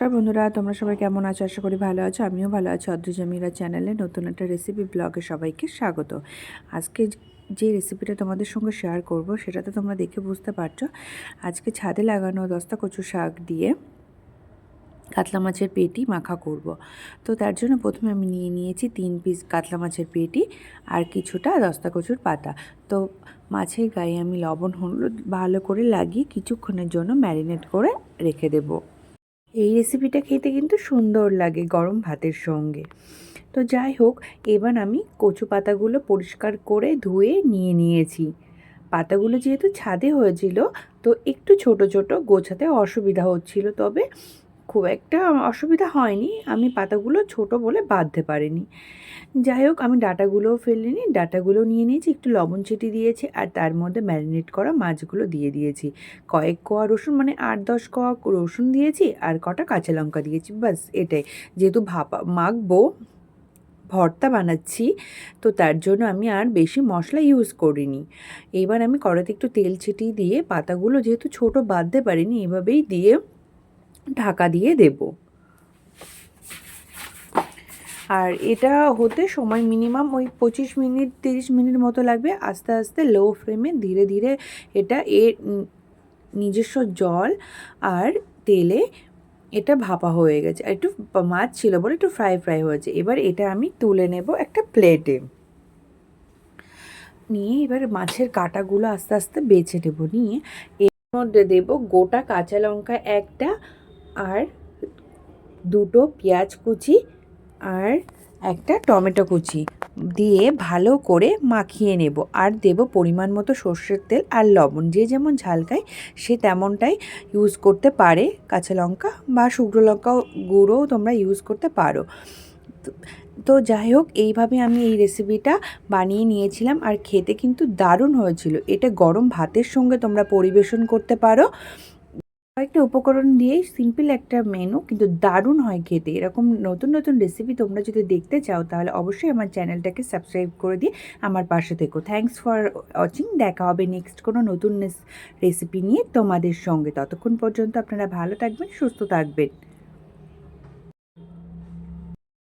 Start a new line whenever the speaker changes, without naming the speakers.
নমস্কার বন্ধুরা, তোমরা সবাই কেমন আছো? আশা করি ভালো আছো। আমিও ভালো আছি। অদ্রিজামিরা চ্যানেলে নতুন একটা রেসিপি ব্লগে সবাইকে স্বাগত। আজকে যে রেসিপিটা তোমাদের সঙ্গে শেয়ার করব সেটা তো তোমরা দেখে বুঝতে পারছ। আজকে ছাদে লাগানো দস্তা কচু শাক দিয়ে কাতলা মাছের পেটি মাখা করব। তো তার জন্য প্রথমে আমি নিয়ে নিয়েছি তিন পিস কাতলা মাছের পেটি আর কিছুটা দস্তা কচুর পাতা। তো মাছের গায়ে আমি লবণ, হলুদ ভালো করে লাগিয়ে কিছুক্ষণের জন্য ম্যারিনেট করে রেখে দেবো। এই রেসিপিটা খেতে কিন্তু সুন্দর লাগে গরম ভাতের সঙ্গে। তো যাই হোক, এবার আমি কচু পাতাগুলো পরিষ্কার করে ধুয়ে নিয়ে নিয়েছি। পাতাগুলো যেহেতু ছাদে হয়েছিল, তো একটু ছোট ছোট গোছাতে অসুবিধা হচ্ছিল, তবে খুব একটা অসুবিধা হয়নি। আমি পাতাগুলো ছোট বলে বাঁধতে পারিনি। যাই হোক, আমি ডাটাগুলোও ফেলিনি। ডাটাগুলো নিয়ে নিয়েছি, একটু লবণ ছিটি দিয়েছি আর তার মধ্যে ম্যারিনেট করা মাছগুলো দিয়ে দিয়েছি। কয়েক কোয়া রসুন মানে আট দশ কোয়া রসুন দিয়েছি আর কটা কাঁচা লঙ্কা দিয়েছি বাস এটাই। যেহেতু ভাপা, মাখবো, ভর্তা বানাচ্ছি, তো তার জন্য আমি আর বেশি মশলা ইউজ করিনি। এবার আমি কড়াতে একটু তেল ছিটিয়ে দিয়ে পাতাগুলো যেহেতু ছোট বাঁধতে পারিনি, এভাবেই দিয়ে ঢাকা দিয়ে দেব। আর এটা হতে সময় মিনিমাম ওই পঁচিশ মিনিট, তিরিশ মিনিট মতো লাগবে। আস্তে আস্তে লো ফ্লেমে ধীরে ধীরে এটা এর নিজস্ব জল আর তেলে এটা ভাপা হয়ে গেছে। আর একটু মাছ ছিল বলে একটু ফ্রাই ফ্রাই হয়েছে। এবার এটা আমি তুলে নেব একটা প্লেটে নিয়ে এবার মাছের কাটাগুলো আস্তে আস্তে বেছে নেব। নিয়ে এর মধ্যে দেব গোটা কাঁচা লঙ্কা একটা আর দুটো পেঁয়াজ কুচি আর একটা টমেটো কুচি দিয়ে ভালো করে মাখিয়ে নেব। আর দেব পরিমাণ মতো সর্ষের তেল আর লবণ। যে যেমন ঝাল খায়, সে তেমনটাই ইউজ করতে পারে। কাঁচা লঙ্কা বা শুকনো লঙ্কা গুঁড়োও তোমরা ইউজ করতে পারো। তো যাই হোক, এইভাবে আমি এই রেসিপিটা বানিয়ে নিয়েছিলাম আর খেতে কিন্তু দারুণ হয়েছিল। এটা গরম ভাতের সঙ্গে তোমরা পরিবেশন করতে পারো। কয়েকটা উপকরণ দিয়ে সিম্পল একটা মেনু কিন্তু দারুণ হয় খেতে। এরকম নতুন নতুন রেসিপি তোমরা যদি দেখতে চাও, তাহলে অবশ্যই আমার চ্যানেলটাকে সাবস্ক্রাইব করে দিয়ে আমার পাশে থেকো। থ্যাংকস ফর ওয়াচিং দেখা হবে নেক্সট কোনো নতুন রেসিপি নিয়ে তোমাদের সঙ্গে। ততক্ষণ পর্যন্ত আপনারা ভালো থাকবেন, সুস্থ থাকবেন।